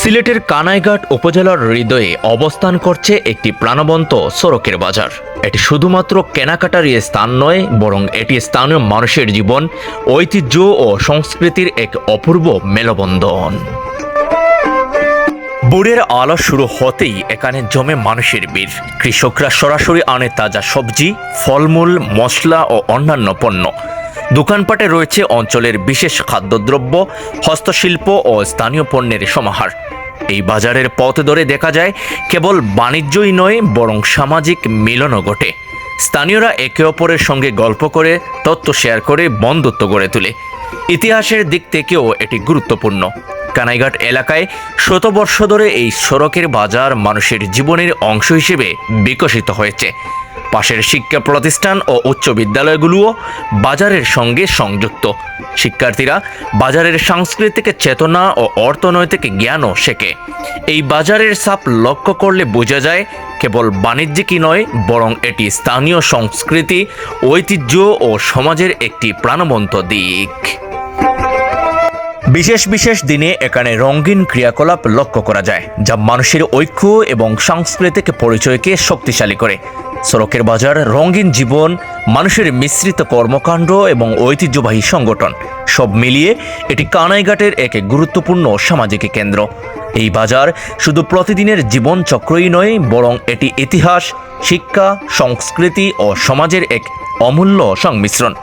সিলেটের কানাইঘাট উপজেলার হৃদয়ে অবস্থান করছে একটি প্রাণবন্ত সড়কের বাজার। এটি শুধুমাত্র কেনাকাটার স্থান নয়, বরং এটি স্থানীয় মানুষের জীবন, ঐতিহ্য ও সংস্কৃতির এক অপূর্ব মেলবন্ধন। বুড়ের আলো শুরু হতেই এখানে জমে মানুষের ভিড়। কৃষকরা সরাসরি আনে তাজা সবজি, ফলমূল, মশলা ও অন্যান্য পণ্য। দোকানপাটে রয়েছে অঞ্চলের বিশেষ খাদ্যদ্রব্য, হস্তশিল্প ও স্থানীয় পণ্যের সমাহার। এই বাজারের পথ ধরে দেখা যায়, কেবল বাণিজ্যই নয়, বরং সামাজিক মিলনও ঘটে। স্থানীয়রা একে অপরের সঙ্গে গল্প করে, তথ্য শেয়ার করে, বন্ধুত্ব গড়ে তোলে। ইতিহাসের দিক থেকেও এটি গুরুত্বপূর্ণ। কানাইঘাট এলাকায় শতবর্ষ ধরে এই সড়কের বাজার মানুষের জীবনের অংশ হিসেবে বিকশিত হয়েছে। পাশের শিক্ষা প্রতিষ্ঠান ও উচ্চ বিদ্যালয়গুলোও বাজারের সঙ্গে সংযুক্ত। শিক্ষার্থীরা বাজারের সাংস্কৃতিক চেতনা ও অর্থনৈতিক জ্ঞানও শেখে। এই বাজারের ছাপ লক্ষ্য করলে বোঝা যায়, কেবল বাণিজ্যিকই নয়, বরং এটি স্থানীয় সংস্কৃতি, ঐতিহ্য ও সমাজের একটি প্রাণবন্ত দিক। বিশেষ বিশেষ দিনে এখানে রঙিন ক্রিয়াকলাপ লক্ষ্য করা যায়, যা মানুষের ঐক্য এবং সাংস্কৃতিক পরিচয়কে শক্তিশালী করে। সড়কের বাজার, রঙিন জীবন, মানুষের মিশ্রিত কর্মকাণ্ড এবং ঐতিহ্যবাহী সংগঠন, সব মিলিয়ে এটি কানাইঘাটের এক গুরুত্বপূর্ণ সামাজিক কেন্দ্র। এই বাজার শুধু প্রতিদিনের জীবনচক্রই নয়, বরং এটি ইতিহাস, শিক্ষা, সংস্কৃতি ও সমাজের এক অমূল্য সংমিশ্রণ।